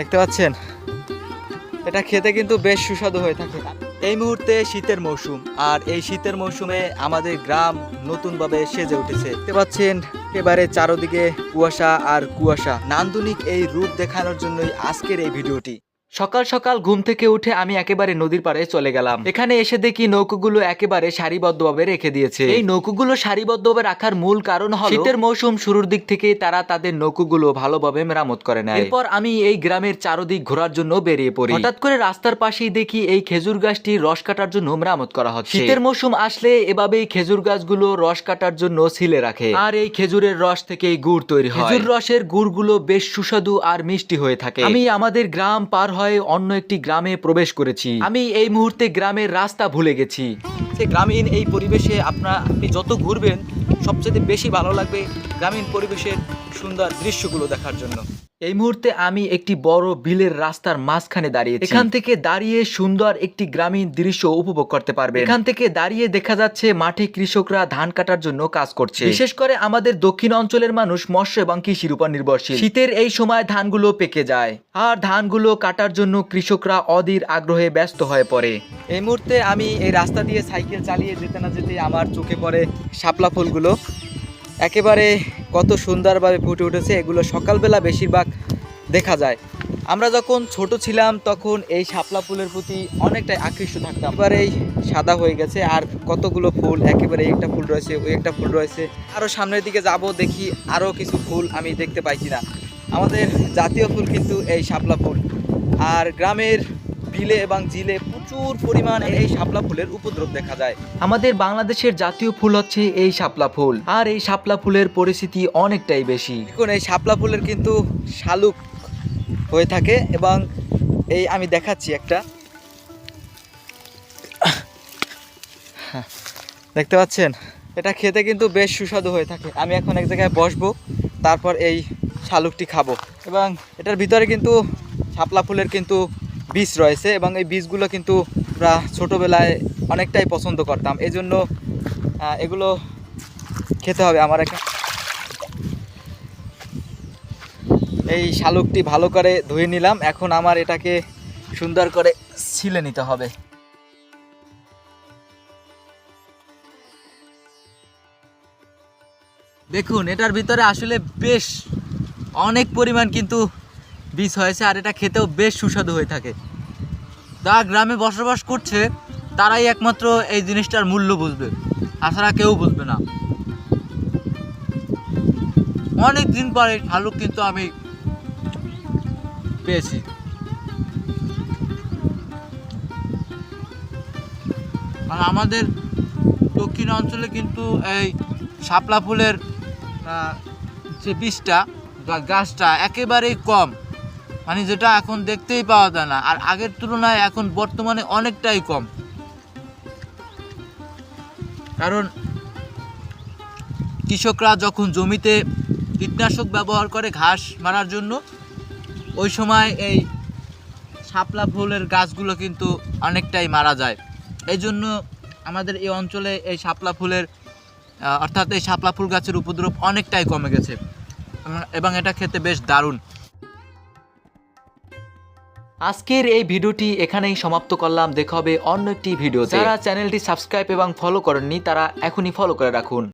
দেখতে পাচ্ছেন? এটা খেতে কিন্তু বেশ সুস্বাদু হয়ে থাকে। এই মুহূর্তে শীতের মৌসুম, আর এই শীতের মৌসুমে আমাদের গ্রাম নতুনভাবে সেজে উঠেছে। দেখতে পাচ্ছেন এবারে চারোদিকে কুয়াশা আর কুয়াশা। নান্দনিক এই রূপ দেখানোর জন্যই আজকের এই ভিডিওটি। সকাল সকাল ঘুম থেকে উঠে আমি একেবারে নদীর পাড়ে চলে গেলাম। এখানে এসে দেখি নৌকোগুলো একেবারে সারিবদ্ধভাবে রেখে দিয়েছে। এই নৌকোগুলো সারিবদ্ধভাবে রাখার মূল কারণ হলো শীতের মৌসুম শুরুর দিক থেকে তারা তাদের নৌকোগুলো ভালোভাবে মেরামত করে নেয়। এরপর আমি এই গ্রামের চারদিক ঘোরার জন্য বেরিয়ে পড়ি। হঠাৎ করে রাস্তার পাশেই দেখি এই খেজুর গাছটি রস কাটার জন্য মেরামত করা হচ্ছে। শীতের মৌসুম আসলে এভাবেই খেজুর গাছগুলো রস কাটার জন্য ছিলে রাখে। আর এই খেজুরের রস থেকে গুড় তৈরি হয়। খেজুর রসের গুড়গুলো বেশ সুস্বাদু আর মিষ্টি হয়ে থাকে। আমি আমাদের গ্রাম পার হয়ে অন্য একটি গ্রামে প্রবেশ করেছি। আমি এই মুহূর্তে গ্রামের রাস্তা ভুলে গেছি। সে গ্রামীণ এই পরিবেশে আপনার, আপনি যত ঘুরবেন সবচেয়ে বেশি ভালো লাগবে গ্রামীণ পরিবেশের সুন্দর দৃশ্যগুলো দেখার জন্য। এই মুহূর্তে আমি একটি বড় বিলের রাস্তার মাঝখানে দাঁড়িয়ে এখান থেকে দাঁড়িয়ে সুন্দর একটি গ্রামীণ দৃশ্য উপভোগ করতে পারবে এখান থেকে দাঁড়িয়ে দেখা যাচ্ছে মাঠে কৃষকরা ধান কাটার জন্য কাজ করছে। বিশেষ করে আমাদের দক্ষিণ অঞ্চলের মানুষ মৎস্য এবং কৃষির উপর নির্ভরশীল। শীতের এই সময় ধানগুলো পেকে যায়। আর ধানগুলো কাটার জন্য কৃষকরা অধীর আগ্রহে ব্যস্ত হয়ে পড়ে। এই মুহূর্তে আমি এই রাস্তা দিয়ে সাইকেল চালিয়ে যেতে না যেতে আমার চোখে পড়ে শাপলা ফুলগুলো। একেবারে কত সুন্দরভাবে ফুটে উঠেছে, এগুলো সকালবেলা বেশিরভাগ দেখা যায়। আমরা যখন ছোট ছিলাম, তখন এই শাপলা ফুলের প্রতি অনেকটাই আকৃষ্ট থাকতাম। এবার সাদা হয়ে গেছে, আর কতগুলো ফুল, একেবারে একটা ফুল রয়েছে, ওই একটা ফুল রয়েছে। আরও সামনের দিকে যাব, দেখি আরও কিছু ফুল আমি দেখতে পাই কিনা। আমাদের জাতীয় ফুল কিন্তু এই শাপলা ফুল। আর গ্রামের বিলে এবং জিলে প্রচুর পরিমাণ এই শাপলা ফুলের উপদ্রব দেখা যায়। আমাদের বাংলাদেশের জাতীয় ফুল হচ্ছে এই শাপলা ফুল। আর এই শাপলা ফুলের পরিস্থিতি অনেকটাই বেশি। দেখুন এই শাপলা ফুলের কিন্তু শালুক হয়ে থাকে এবং এই আমি দেখাচ্ছি একটা। দেখতে পাচ্ছেন? এটা খেতে কিন্তু বেশ সুস্বাদু হয়ে থাকে। আমি এখন এক জায়গায় বসবো তারপর এই শালুকটি খাব। এবং এটার ভিতরে কিন্তু শাপলা ফুলের কিন্তু বীজ রয়েছে এবং এই বীজগুলো কিন্তু আমরা ছোটোবেলায় অনেকটাই পছন্দ করতাম। এই জন্য এগুলো খেতে হবে আমার একটা এই শালুকটি ভালো করে ধুয়ে নিলাম। এখন আমার এটাকে সুন্দর করে ছিলে নিতে হবে। দেখুন, এটার ভিতরে আসলে বেশ অনেক পরিমাণ কিন্তু বীজ হয়েছে আর এটা খেতেও বেশ সুস্বাদু হয়ে থাকে। যারা গ্রামে বসবাস করছে, তারাই একমাত্র এই জিনিসটার মূল্য বুঝবে। তাছাড়া কেউ বুঝবে না। অনেক দিন পরে শালুক কিন্তু আমি পেয়েছি। আর আমাদের দক্ষিণ অঞ্চলে কিন্তু এই শাপলা ফুলের যে বীজটা বা গাছটা একেবারেই কম। মানে যেটা এখন দেখতেই পাওয়া যায় না। আর আগের তুলনায় এখন বর্তমানে অনেকটাই কম। কারণ কৃষকরা যখন জমিতে কীটনাশক ব্যবহার করে ঘাস মারার জন্য, ওই সময় এই শাপলা ফুলের গাছগুলো কিন্তু অনেকটাই মারা যায়। এই জন্য আমাদের এই অঞ্চলে এই শাপলা ফুলের অর্থাৎ এই শাপলা ফুল গাছের উপদ্রব অনেকটাই কমে গেছে। এবং- এটা খেতে বেশ দারুণ। আজকের এই ভিডিওটি এখানেই সমাপ্ত করলাম। দেখা হবে অন্য একটি ভিডিও যারা চ্যানেলটি সাবস্ক্রাইব এবং ফলো করেননি, তারা এখনই ফলো করে রাখুন।